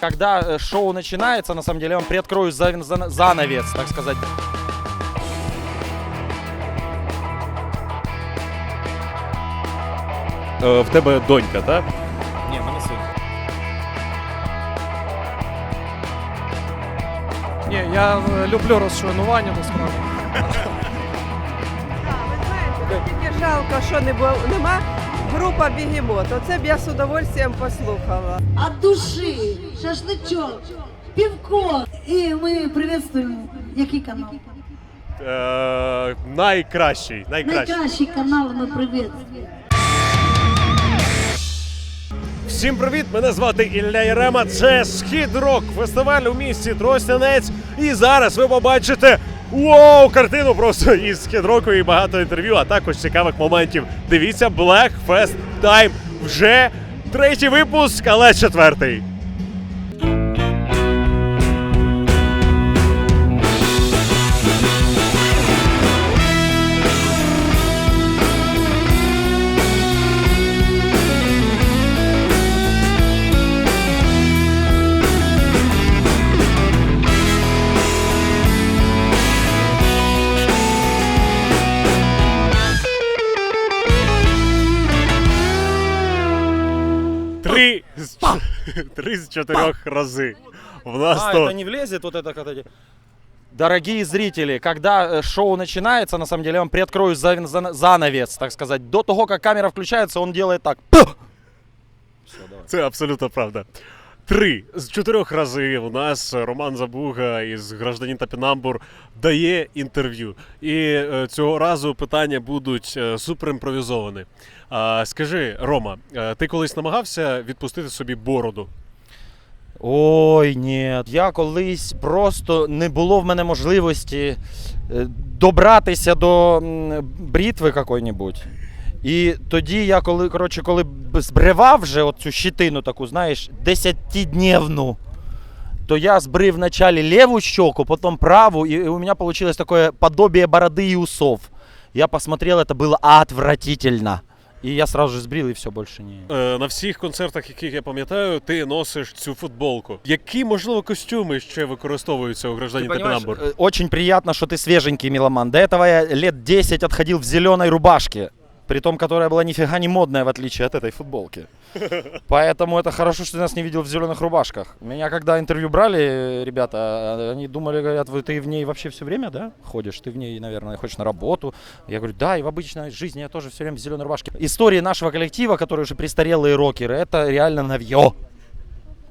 Когда э, шоу начинается, на самом деле, я вам приоткрою зан- зан- занавес, так сказать. Е, В тебе донька, так? Не, мы не сын. Ні, я е, люблю розчленування насправді. Ви знаєте, тільки жалко, що не було, нема група бігемот. Оце б я з удовольствием послухала. от души, шашлычок, пивко. И мы приветствуем, який канал? Е, найкращий, найкращий. Найкращий канал ми приветствуємо. Всім привіт! Мене звати Ілля Єрема. Це Схід Рок, фестиваль у місті Тростянець. І зараз ви побачите вау, картину просто із хідроку і багато інтерв'ю, а також цікавих моментів. Дивіться Black Fest Time. Вже третій випуск, але четвертий. три з чотирьох рази. В нас А, то это не влезет, вот это эти- Дорогие зрители, когда э, шоу начинается, на самом деле, я вам приоткрою зан- зан- занавес, так сказать. До того, как камера включается, он делает так. Це абсолютно правда. Три з чотирьох рази у нас Роман Забуга із гражданин Тапінамбур дає інтерв'ю. І е, цього разу питання будуть е, суперімпровізовані. Скажи, Рома, е, ти колись намагався відпустити собі бороду? Ой, ні. Я колись просто не було в мене можливості добратися до брітви якої-небудь. І тоді я коли, коротше, коли б збривав вже оцю щитину таку, знаєш, десятидневну, то я збрив вначале левую щеку, потом правую, и у меня получилось такое подобие бороды и усов. Я посмотрел, это было отвратительно. И я сразу же сбрил, и все, больше не... Е, на всіх концертах, яких я пам'ятаю, ти носиш цю футболку. Які, можливо, костюми ще використовуються у Ты гражданин понимаешь, Тапінамбур? э, очень приятно, что ты свеженький меломан. До этого я лет 10 отходил в зеленой рубашке. Притом, которая была нифига не модная, в отличие от этой футболки. Поэтому это хорошо, что ты нас не видел в зеленых рубашках. Меня когда интервью брали, э, ребята, а, они думали, говорят, вы ты в ней вообще все время, да, ходишь? Ты в ней, наверное, ходишь на работу. Я говорю, да, и в обычной жизни я тоже все время в зеленой рубашке. Истории нашего коллектива, которые уже престарелые рокеры, это реально навье.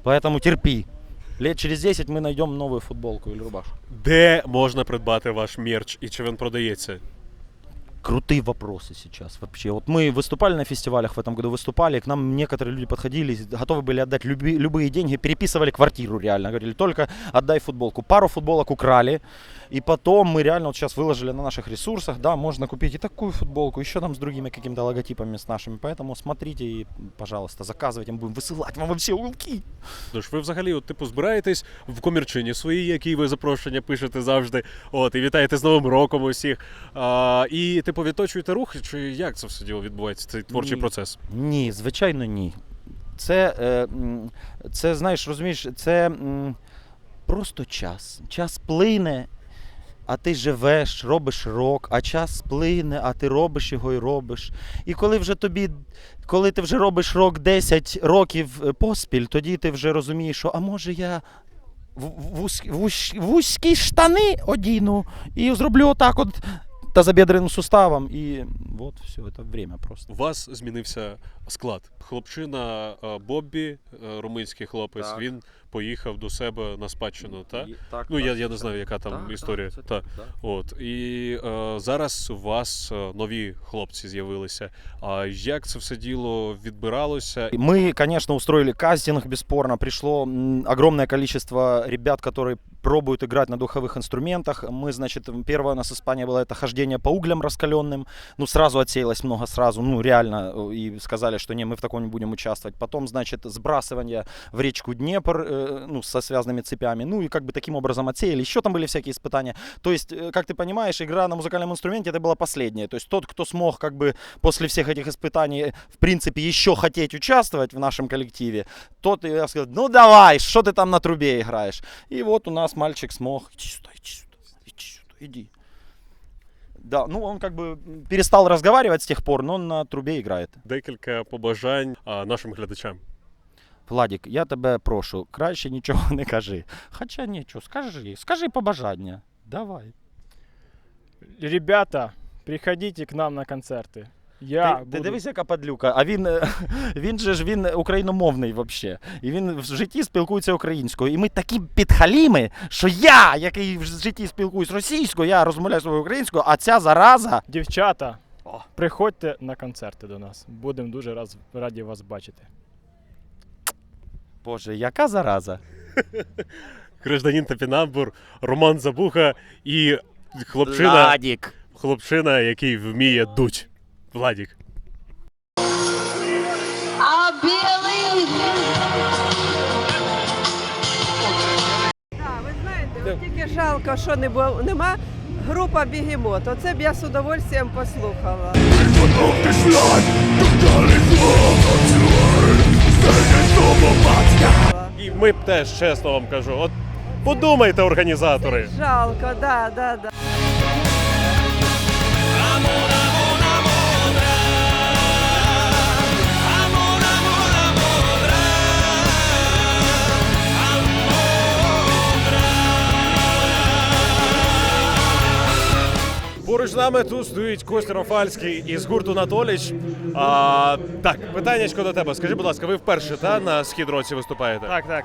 Поэтому терпи. Лет через 10 мы найдем новую футболку или рубашку. Де можна придбати ваш мерч і чи він продається? крутые вопросы сейчас вообще. Вот мы выступали на фестивалях в этом году, выступали, к нам некоторые люди подходили, готовы были отдать люби- любые деньги, переписывали квартиру реально, говорили, только отдай футболку. Пару футболок украли, и потом мы реально вот сейчас выложили на наших ресурсах, да, можно купить и такую футболку, еще там с другими какими-то логотипами с нашими, поэтому смотрите и, пожалуйста, заказывайте, мы будем высылать вам во все уголки. Тож ви взагалі, от, типу, збираєтесь в комірчині своїй, які ви запрошення пишете завжди. От, і вітаєте з Новим роком усіх. А, і, типу, відточуєте рух, чи як це все діло відбувається, цей творчий Ні. процес? Ні, звичайно, ні. Це, е, це знаєш, розумієш, це м, просто час. Час плине, а ти живеш, робиш рок, а час плине, а ти робиш його і робиш. І коли вже тобі, коли ти вже робиш рок 10 років е, поспіль, тоді ти вже розумієш, що а може я. вузькі штани одіну і зроблю отак от тазобедреним суставом. І от все, це время просто. У вас змінився склад. Хлопчина е, Боббі, е, румунський хлопець, Так. він поїхав до себе на спадщину, так? І- так, Ну, я, так, я не знаю, яка там Так, історія. так, це та. так, так. От. І е, зараз у вас е, нові хлопці з'явилися. А як це все діло відбиралося? Мы, конечно, устроили кастинг, бесспорно. Пришло м, огромное количество ребят, которые пробуют играть на духовых инструментах. Мы, значит, первое у нас Испания была это хождение по углям раскаленным. Ну, сразу отсеялось много сразу, ну, реально, э, и сказали, что не, мы в таком не будем участвовать. Потом, значит, сбрасывание в речку Днепр, э, ну, со связанными цепями. Ну, и как бы таким образом отсеяли. Еще там были всякие испытания. То есть, э, как ты понимаешь, игра на музыкальном инструменте это была последняя. То есть, тот, кто смог, как бы, после всех этих испытаний, в принципе, еще хотеть участвовать в нашем коллективе, тот, я сказал, ну, давай, что ты там на трубе играешь? И вот у нас мальчик смог. Иди сюда, иди сюда, иди сюда, иди. Да, ну он как бы перестал разговаривать с тех пор, но он на трубе играет. Декілька побажань а, нашим глядачам. Владик, я тебе прошу, краще нічого не кажи. Хоча нічого, скажи, скажи побажання. Давай. Ребята, приходите к нам на концерти. Я ти, ти дивись, яка падлюка, а він, е, він же ж він україномовний взагалі. І він в житті спілкується українською. І ми такі підхаліми, що я, який в житті спілкуюсь російською, я розмовляю своєю українською, а ця зараза. Дівчата, приходьте на концерти до нас. Будемо дуже раз раді вас бачити. Боже, яка зараза? Гражданин Топінамбур, Роман Забуха і хлопчина, Владик. хлопчина, який вміє дуть. Владік. А белый... Да, ви знаєте, от тільки жалко, що не бу- нема група Бігемот. Оце б я з удовольствием послухала. І ми б теж чесно вам кажу. От подумайте, організатори. Жалко, да, да, да. З нами тут стоїть Костя Рафальський із гурту Натоліч. А, так, питаннячко до тебе. Скажи, будь ласка, ви вперше та, на східроці виступаєте? Так, так.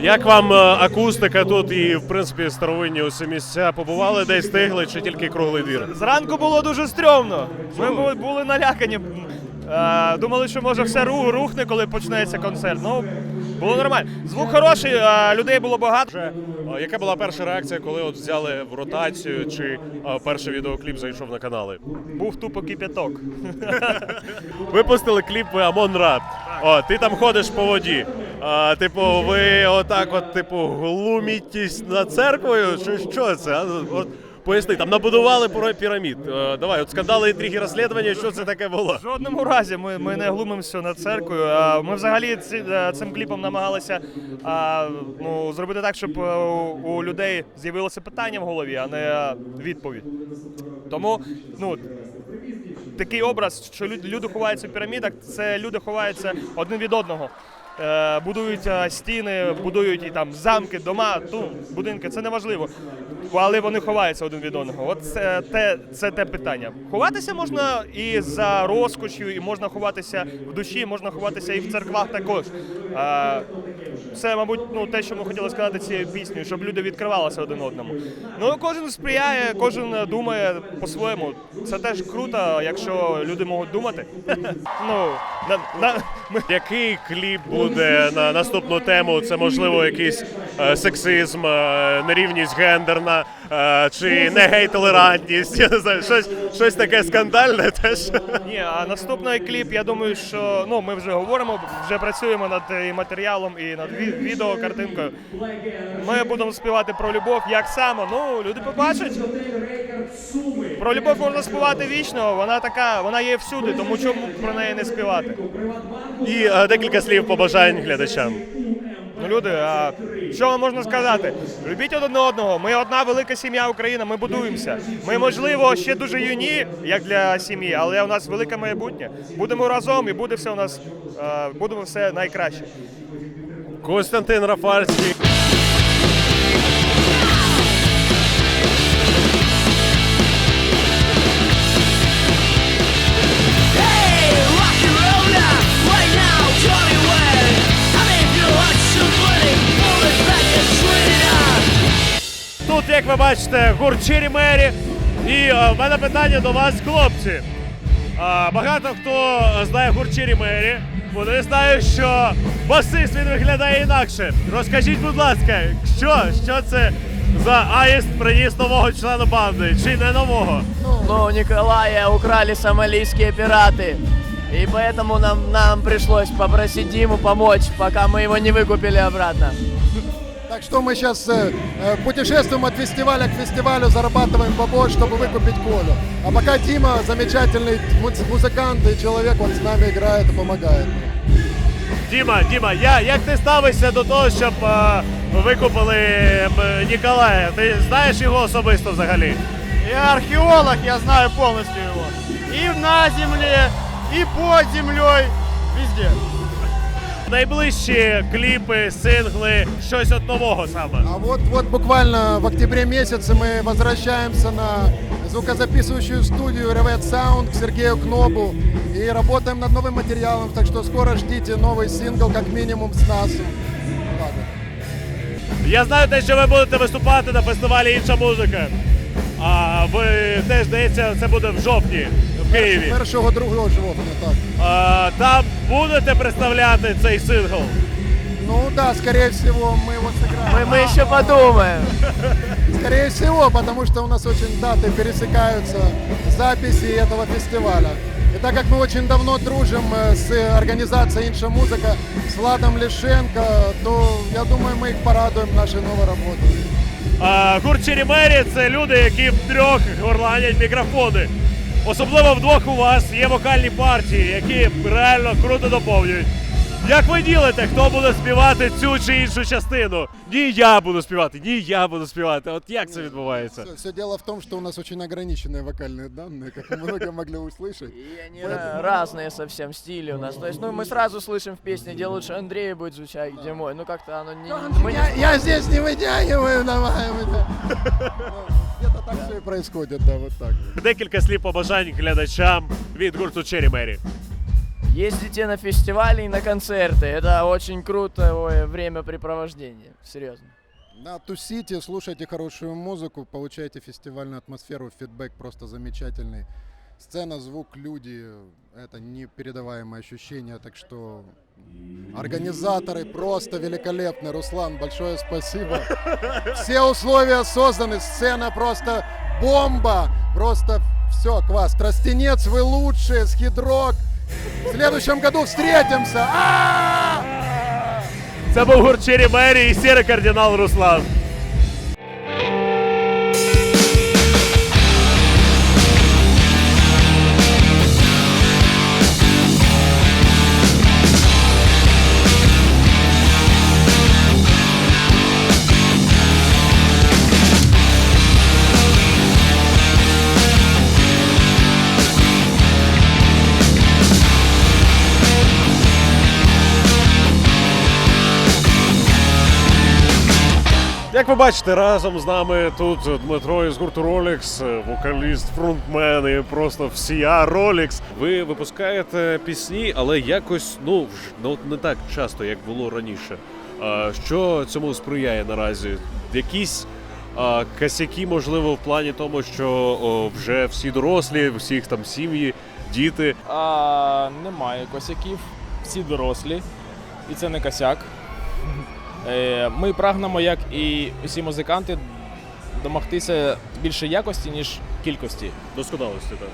Як вам е, акустика тут і, в принципі, старовинні усі місця? Побували десь стигли чи тільки круглий двір? Зранку було дуже стрьомно. Ми були, були налякані. Е, думали, що може все ру- рухне, коли почнеться концерт. Ну, було нормально. Звук хороший, е, людей було багато. Вже, яка була перша реакція, коли от взяли в ротацію, чи перший відеокліп зайшов на канали? Був тупо кипяток. Випустили кліп Амон Рад. О, ти там ходиш по воді. А, типу, ви отак, от, типу, глумітесь над церквою? Чи що це? От, поясни, там набудували піра- пірамід. Е, давай, от скандали інтриги розслідування, що це таке було? В жодному разі ми, ми не глумимося над церквою. Ми взагалі ці, е, цим кліпом намагалися а, ну, зробити так, щоб е, у, людей з'явилося питання в голові, а не е, відповідь. Тому ну, такий образ, що люди, люди ховаються в пірамідах, це люди ховаються один від одного. Е, будують е, стіни, будують і там замки, дома, ну, будинки, це неважливо. Але вони ховаються один від одного. От це те, це те питання. Ховатися можна і за розкошю, і можна ховатися в душі, можна ховатися і в церквах також. Це, мабуть, ну, те, що ми хотіли сказати цією піснею, щоб люди відкривалися один одному. Ну, кожен сприяє, кожен думає по-своєму. Це теж круто, якщо люди можуть думати. Ну, Який кліп буде на наступну тему? Це можливо якийсь е, сексизм, е, нерівність гендерна е, чи не гей-толерантність? Я не знаю, щось, щось таке скандальне теж. ні, а наступний кліп, я думаю, що ну, ми вже говоримо, вже працюємо над і матеріалом, і над відео, картинкою. Ми будемо співати про любов. Як саме? Ну, люди побачать. Про любов можна співати вічно, вона така, вона є всюди, тому чому про неї не співати? І е, декілька слів побажань глядачам. Ну, люди, а що вам можна сказати? Любіть один одного. Ми одна велика сім'я Україна, ми будуємося. Ми, можливо, ще дуже юні, як для сім'ї, але у нас велике майбутнє. Будемо разом і буде все у нас, е, будемо все найкраще. Костянтин Рафальський. Тут, як ви бачите, гурт Чері Мері. І е, в мене питання до вас, хлопці. А, багато хто знає гурт Чері Мері. Вони знають, що басист він виглядає інакше. Розкажіть, будь ласка, що, що це за аїст приніс нового члена банди, чи не нового? Но у Николая украли сомалийские пираты. И поэтому нам, нам пришлось попросить Диму помочь, пока мы его не выкупили обратно. Так что мы сейчас путешествуем от фестиваля к фестивалю, зарабатываем бабой, чтобы выкупить Колю. А пока Дима замечательный муз- музыкант и человек, он с нами играет и помогает. Діма, Діма, я, як ти ставишся до того, щоб е, ви купили м, Ніколая? Ти знаєш його особисто взагалі? Я археолог, я знаю полностью его. И на земле, и под землей, везде. Найближчі кліпи, сингли, щось от нового саме. А вот, вот буквально в октябре месяце мы возвращаемся на звукозаписывающую студию Revet Sound к Сергею Кнобу и работаем над новым материалом, так что скоро ждите новый сингл как минимум с нас. Так вот. Я знаю те, що ви будете виступати на фестивалі інша музика. А ви теж здається, це буде в жовтні в Києві. Першого другого жовтня, так. А, там будете представляти цей сингл. Ну да, скорее всего, мы его сыграем. Мы, мы еще подумаем. Скорее всего, потому что у нас очень даты пересекаются записи этого фестиваля. И так как мы очень давно дружим э, с организацией Инша Музыка, с Владом Лишенко, то я думаю, мы их порадуем нашей новой работой. А, гурт Черемері це люди, які втрьох горланять мікрофони. Особливо вдвох у вас є вокальні партії, які реально круто доповнюють. Як ви ділите, хто буде співати цю чи іншу частину? Ні, я буду співати, ні, я буду співати. От як це відбувається? Все, дело в том, что у нас очень ограниченные вокальные данные, как многие могли услышать. И они ra- разные совсем стили у нас. То есть, ну, мы сразу слышим в песне, где лучше Андрей будет звучать, где мой. Ну, как-то оно не... мы не- Я, я здесь не вытягиваю, давай. вытя- Ну, Где-то так все и происходит, да, вот так. Декілька слів побажань глядачам від гурту Черемері. Ездите на фестивали и на концерты. Это очень крутое времяпрепровождение. Серьезно. Да, тусите, слушайте хорошую музыку, получайте фестивальную атмосферу, фидбэк просто замечательный. Сцена, звук, люди — это непередаваемое ощущение, так что организаторы просто великолепны. Руслан, большое спасибо. Все условия созданы, сцена просто бомба, просто все, класс. Тростенец, вы лучшие, Скидрок. В следующем году встретимся. А! Це був гурт Черемері і сірий кардинал Руслан. Як ви бачите, разом з нами тут Дмитро із гурту Rolex, вокаліст, фронтмен і просто всія Rolex. Ви випускаєте пісні, але якось ну ну не так часто, як було раніше. А, Що цьому сприяє наразі? Якісь а, косяки, можливо, в плані тому, що о, вже всі дорослі, всіх там сім'ї, діти. А, немає косяків, всі дорослі, і це не косяк. Е, Ми прагнемо, як і усі музиканти, домогтися більше якості, ніж кількості. Досконалості, так.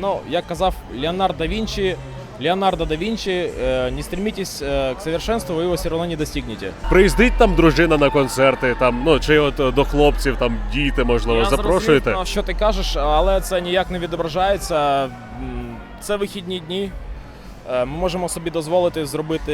Ну, як казав Леонардо да Вінчі, Леонардо да Вінчі, е, не стремитесь е, к совершенству, ви його все одно не достигнете. Приїздить там дружина на концерти, там, ну чи от до хлопців, там діти, можливо, Я запрошуєте. зрозумів, що ти кажеш, але це ніяк не відображається. Це вихідні дні. Е, Ми можемо собі дозволити зробити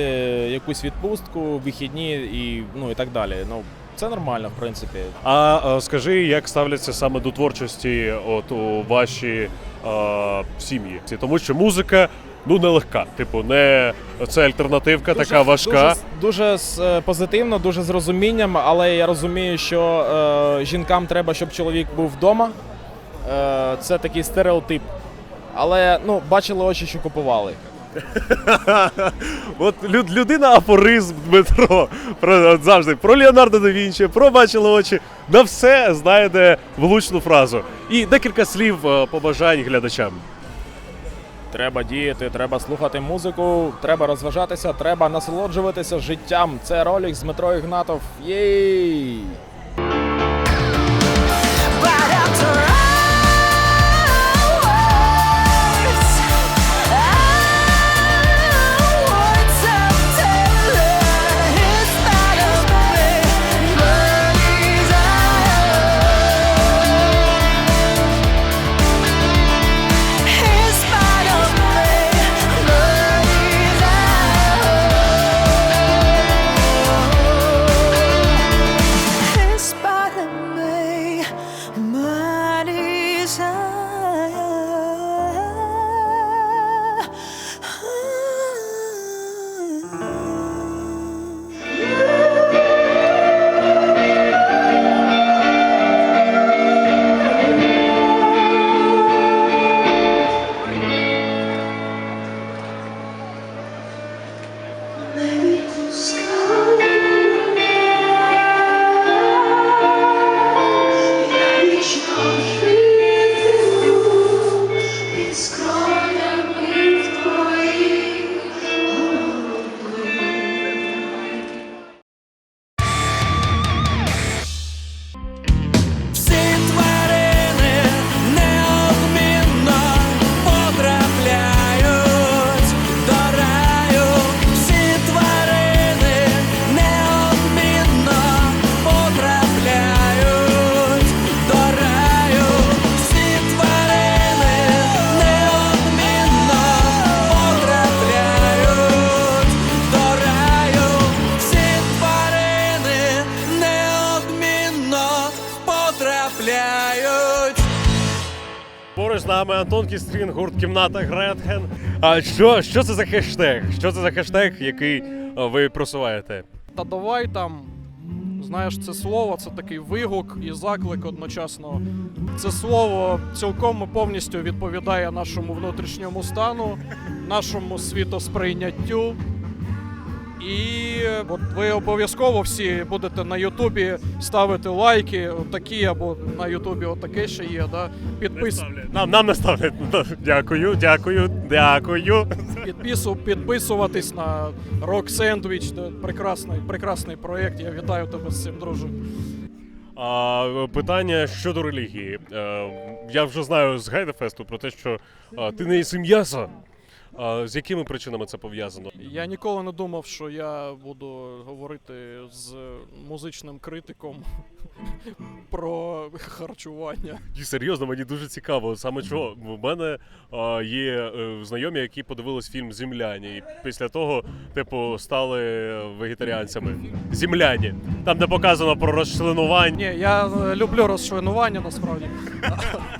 якусь відпустку, вихідні і, ну, і так далі. Ну, це нормально, в принципі. А е, скажи, як ставляться саме до творчості от у ваші е, сім'ї? Тому що музика ну нелегка. Типу, не це альтернативка, така важка. Дуже, дуже е, позитивно, дуже з розумінням, але я розумію, що е, жінкам треба, щоб чоловік був вдома. Е, це такий стереотип. Але ну, бачили очі, що купували. От лю- людина афоризм Дмитро. Про от завжди про Леонардо да Вінчі, про бачили очі. На все знайде влучну фразу. І декілька слів е, побажань глядачам. Треба діяти, треба слухати музику, треба розважатися, треба насолоджуватися життям. Це ролик з Дмитро Ігнатов. Єй! Нами Антон Кістрін, гурт Кімната Гретхен. А що, що це за хештег? Що це за хештег, який е, ви просуваєте? Та давай там. Знаєш, це слово це такий вигук і заклик одночасно. Це слово цілком повністю відповідає нашому внутрішньому стану, нашому світосприйняттю. І от ви обов'язково всі будете на Ютубі ставити лайки, такі або на Ютубі отаке ще є. Да? Підпис... Нам, нам не ставлять. Дякую, дякую, дякую. Підпису, підписуватись на Rock Sandwich. Це прекрасний, прекрасний проєкт. Я вітаю тебе з цим, друже. А питання щодо релігії. Е, я вже знаю з Гайдефесту про те, що ти не їси м'яса. А з якими причинами це пов'язано? Я ніколи не думав, що я буду говорити з музичним критиком про харчування. І серйозно, мені дуже цікаво. Саме чого в мене а, є е, знайомі, які подивились фільм Земляні, і після того, типу, стали вегетаріанцями. Земляні. Там, де показано про розчленування. Ні, я е, люблю розчленування насправді.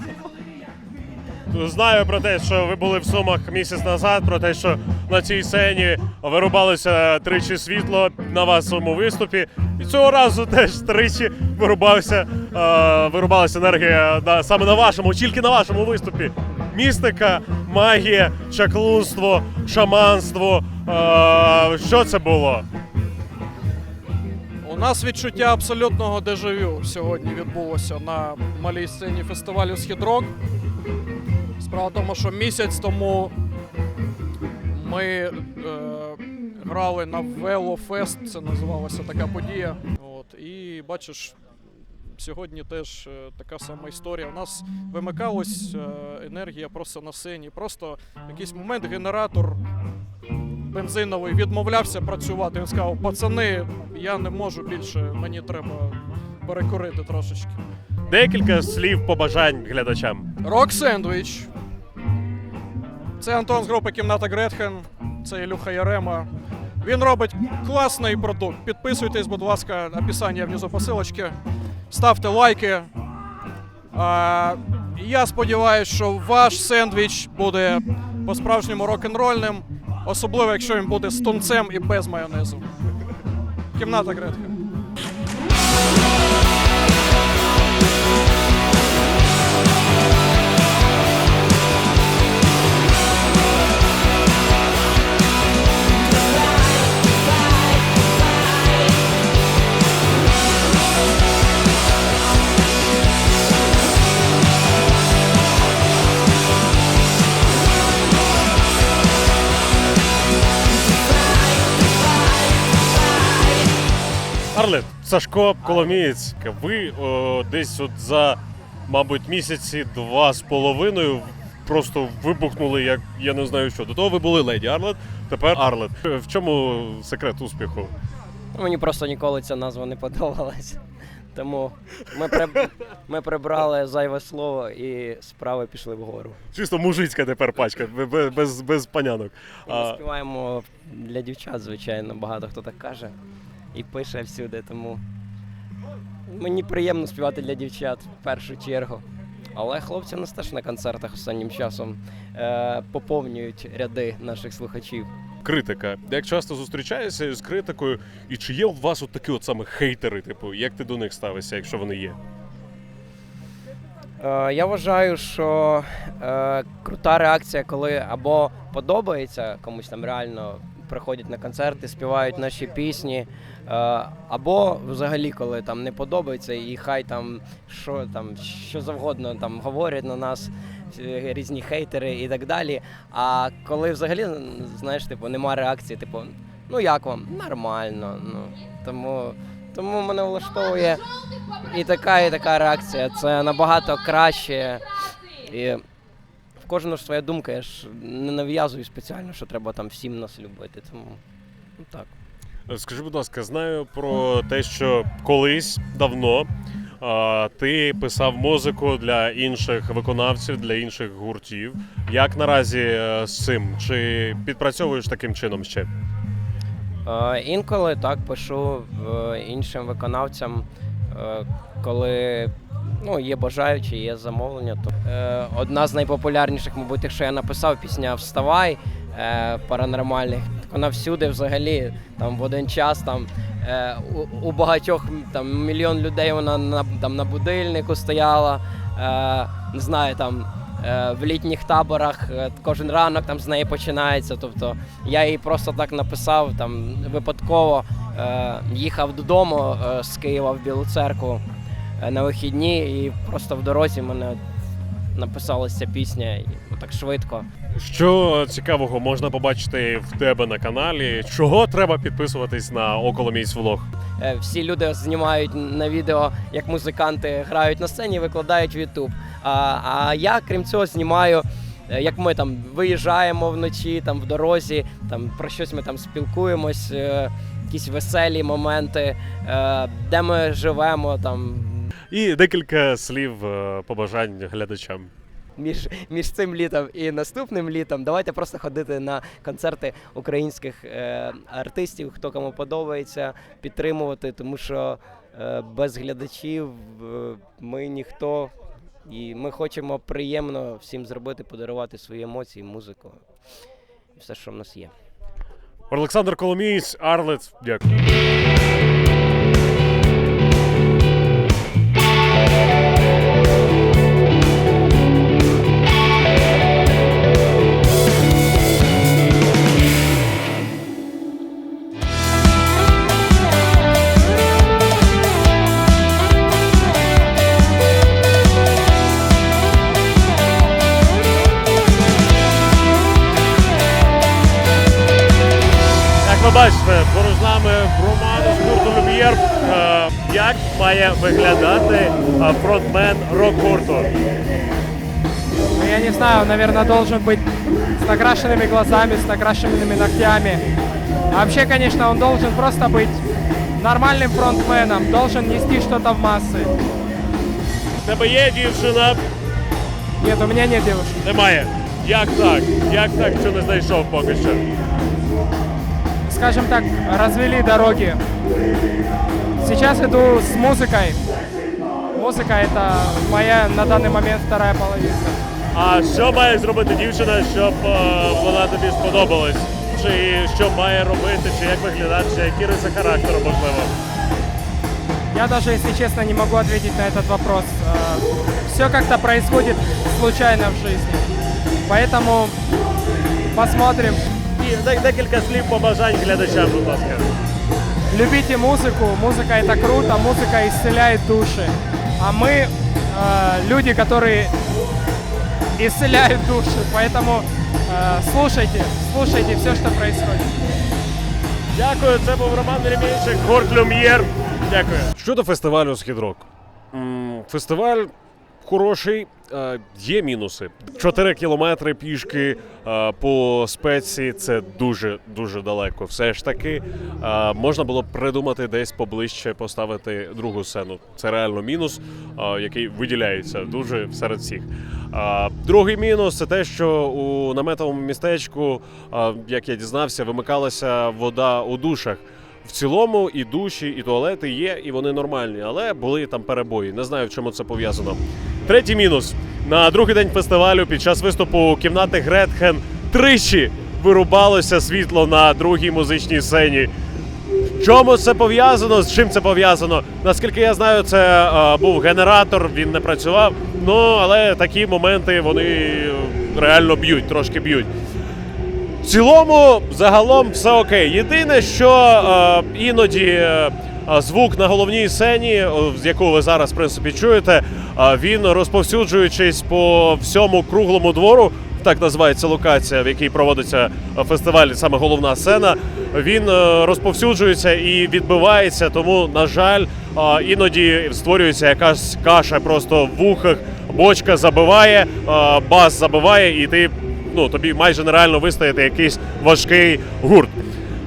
Знаю про те, що ви були в Сумах місяць назад, про те, що на цій сцені вирубалося тричі світло на вашому виступі. І цього разу теж тричі вирубався, е, вирубалася енергія на, саме на вашому, тільки на вашому виступі. Містика, магія, чаклунство, шаманство. Е, що це було? У нас відчуття абсолютного дежавю сьогодні відбулося на малій сцені фестивалю Східрок. Справа в тому, що місяць тому ми е, грали на Велофест, це називалася така подія. От, і бачиш, сьогодні теж е, така сама історія. У нас вимикалась е, енергія просто на сцені. Просто якийсь момент генератор бензиновий відмовлявся працювати. Він сказав: пацани, я не можу більше, мені треба перекурити трошечки. Декілька слів побажань глядачам. Рок Сендвіч. Це Антон з групи Кімната Гретхен. Це Ілюха Ярема. Він робить класний продукт. Підписуйтесь, будь ласка, описання внизу посилочки. Ставте лайки. А, я сподіваюся, що ваш сендвіч буде по-справжньому рок-н-рольним, особливо якщо він буде з тунцем і без майонезу. Кімната Гретхен. Арлет, Сашко Коломієць, ви о, десь от за, мабуть, місяці два з половиною просто вибухнули, як я не знаю що. До того ви були леді Арлет, тепер Арлет. В чому секрет успіху? Мені просто ніколи ця назва не подобалась. Тому ми, при... ми прибрали зайве слово і справи пішли вгору. Чисто мужицька тепер пачка, без, без, без панянок. Ми А, співаємо для дівчат, звичайно, багато хто так каже і пише всюди, тому мені приємно співати для дівчат в першу чергу. Але хлопці у нас теж на концертах останнім часом е, поповнюють ряди наших слухачів. критика. Як часто зустрічаєшся з критикою, і чи є у вас от такі от саме хейтери, типу, як ти до них ставишся, якщо вони є? Е, я вважаю, що е, крута реакція, коли або подобається комусь там реально приходять на концерти, співають наші пісні, е, або взагалі, коли там не подобається, і хай там що там що завгодно там говорять на нас. е, Різні хейтери і так далі. А коли взагалі знаєш, типу, нема реакції, типу, ну як вам? Нормально. Ну тому, тому мене влаштовує і така, і така реакція. Це набагато краще. І кожного ж своя думка. Я ж не нав'язую спеціально, що треба там всім нас любити. Тому ну, так. Скажи, будь ласка, знаю про те, що колись давно а, ти писав музику для інших виконавців, для інших гуртів. Як наразі е, з цим? Чи підпрацьовуєш таким чином ще? Е, інколи так пишу е, іншим виконавцям, е, коли ну, є бажаючі, є замовлення. То, е, одна з найпопулярніших, мабуть, якщо я написав пісня Вставай е, паранормальних. Вона всюди взагалі там в один час там. Е, у, у багатьох там мільйон людей вона на там на будильнику стояла. Е, не знаю, там е, в літніх таборах е, кожен ранок там з неї починається. Тобто я її просто так написав там випадково. Е, їхав додому е, з Києва в Білу церкву на вихідні, і просто в дорозі мене написалася ця пісня і так швидко. Що цікавого можна побачити в тебе на каналі? Чого треба підписуватись на Околоміць влог? Е, Всі люди знімають на відео, як музиканти грають на сцені, і викладають в YouTube. А, а я, крім цього, знімаю. е, Як ми там виїжджаємо вночі, там в дорозі, там про щось ми там спілкуємось, е, якісь веселі моменти, е, де ми живемо, там І декілька слів е, побажань глядачам. між, між цим літом і наступним літом. Давайте просто ходити на концерти українських е, артистів, хто кому подобається, підтримувати, тому що е, без глядачів е, ми ніхто. І ми хочемо приємно всім зробити, подарувати свої емоції, музику і все, що в нас є. Олександр Коломієць, Арлет. Дякую. Як має виглядати е, фронтмен рок-гурту? Ну, я не знаю, наверное, должен быть с накрашенными глазами, с накрашенными ногтями. А вообще, конечно, он должен просто быть нормальным фронтменом, должен нести что-то в массы. В тебе є дівчина? Нет, у меня нет девушки. Немає. Як так? Як так, що не знайшов поки що? Скажем так, развели дороги. Сейчас иду с музыкой. Музыка это моя на данный момент вторая половинка. А що має зробити дівчина, щоб е, вона тобі сподобалась? Чи що має робити, чи як виглядати, чи які риси характеру можливо? Я даже, если честно, не могу ответить на этот вопрос. Все как-то происходит случайно в жизни. Поэтому посмотрим. І де- декілька слів побажань глядачам, будь ласка. Любите музыку, музыка это круто, музыка исцеляет души. А мы э, люди, которые исцеляют души, поэтому э, слушайте, слушайте все, что происходит. Дякую, це був Роман Ремійчик, гурт Люм'єр. Дякую. Щодо фестивалю Східрок. М, Фестиваль хороший, е, є мінуси. Чотири кілометри пішки е, по спеці це дуже дуже далеко. Все ж таки е, можна було б придумати десь поближче поставити другу сцену. Це реально мінус, який виділяється дуже серед всіх. Другий мінус це те, що у наметовому містечку, як я дізнався, вимикалася вода у душах. В цілому і душі, і туалети є, і вони нормальні, але були там перебої. Не знаю, в чому це пов'язано. Третій мінус. На другий день фестивалю під час виступу кімнати Гретхен тричі вирубалося світло на другій музичній сцені. В чому це пов'язано? З чим це пов'язано? Наскільки я знаю, це е, був генератор, він не працював. Ну але такі моменти вони е, реально б'ють, трошки б'ють. В цілому, загалом, все окей. Єдине, що е, іноді е, е, звук на головній сцені, е, з яку ви зараз в принципі чуєте, е, він розповсюджуючись по всьому круглому двору. Так називається локація, в якій проводиться е, фестиваль, саме головна сцена. Він розповсюджується і відбивається. Тому, на жаль, іноді створюється якась каша просто в вухах, бочка забиває, бас забиває, і ти ну тобі майже нереально вистояти якийсь важкий гурт.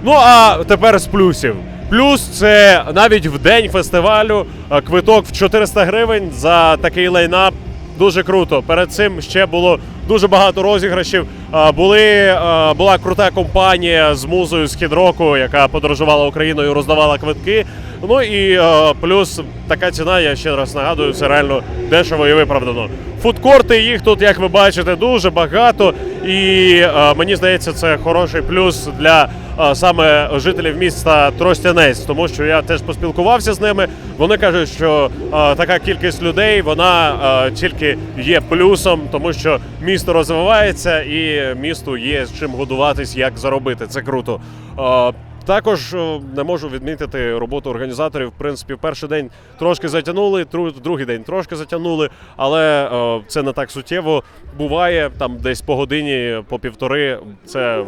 Ну а тепер з плюсів. Плюс це навіть в день фестивалю е, квиток в 400 гривень за такий лайнап. Дуже круто. Перед цим ще було дуже багато розіграшів. Е, Були, е, була крута компанія з музою з хідроку, яка подорожувала Україною, роздавала квитки. Ну і е, плюс така ціна, я ще раз нагадую, це реально дешево і виправдано. Фудкорти їх тут, як ви бачите, дуже багато. І е, мені здається, це хороший плюс для е, саме жителів міста Тростянець, тому що я теж поспілкувався з ними. Вони кажуть, що е, така кількість людей вона е, тільки є плюсом, тому що місто розвивається і місту є з чим годуватись, як заробити. Це круто. Е, також е, не можу відмітити роботу організаторів. В принципі, перший день трошки затягнули, другий день трошки затягнули, але е, це не так суттєво. Буває там десь по годині, по півтори. Це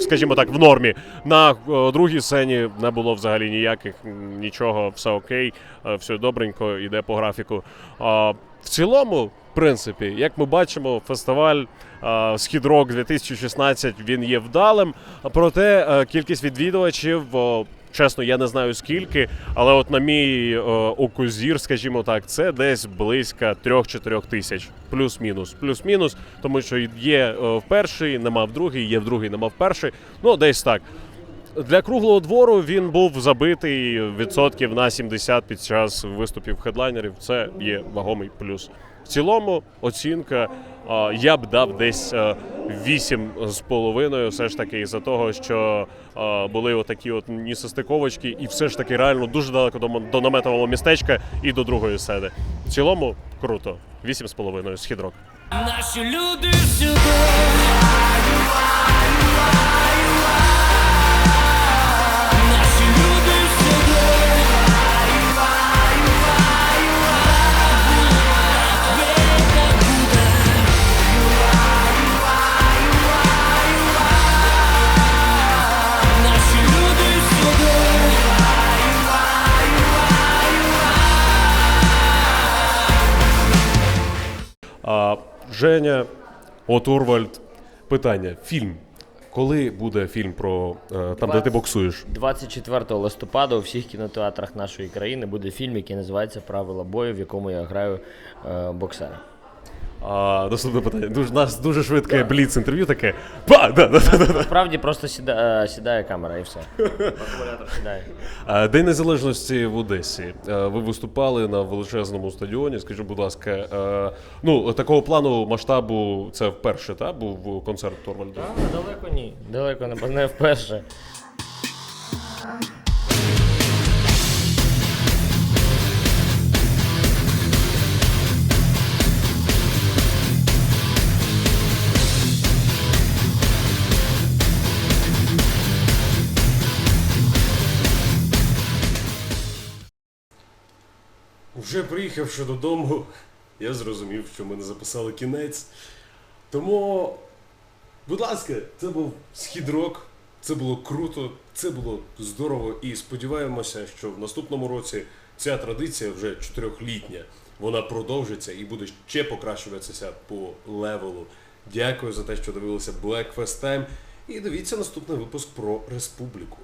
скажімо так, в нормі. На е, другій сцені не було взагалі ніяких нічого, все окей, все добренько, йде по графіку. В цілому, в принципі, як ми бачимо, фестиваль е, Схід Рок 2016 він є вдалим. Проте е, кількість відвідувачів. Чесно, я не знаю скільки, але от на мій е, окузір, скажімо так, це десь близько 3-4 тисяч, плюс-мінус, плюс-мінус, тому що є е, в перший, нема в другий, є в другий, нема в перший. Ну, десь так. Для круглого двору він був забитий відсотків на 70 під час виступів хедлайнерів. Це є вагомий плюс. В цілому оцінка я б дав десь е, 8 з половиною, все ж таки, із-за того, що а, були отакі от нісостиковочки, і все ж таки реально дуже далеко до, наметового містечка і до другої седи. В цілому круто. 8 з половиною східрок. Наші люди всюди. Женя, от Урвальд. Питання: фільм. Коли буде фільм про е, там, де ти боксуєш? 24 листопада у всіх кінотеатрах нашої країни буде фільм, який називається Правила бою, в якому я граю е, боксера. А, наступне питання. Дуже, у нас дуже швидке бліц інтерв'ю таке. Па, да, да, да, да, да. Справді просто сіда, е, сідає камера і все. Акумулятор сідає. А, День Незалежності в Одесі. Е, Ви виступали на величезному стадіоні. Скажіть, будь ласка, е, ну такого плану масштабу це вперше, та був концерт Торвальда? А, далеко ні. Далеко не, не вперше. Вже приїхавши додому, я зрозумів, що ми не записали кінець. Тому, будь ласка, це був східрок, це було круто, це було здорово і сподіваємося, що в наступному році ця традиція вже чотирьохлітня. Вона продовжиться і буде ще покращуватися по левелу. Дякую за те, що дивилися Black Time. І дивіться наступний випуск про республіку.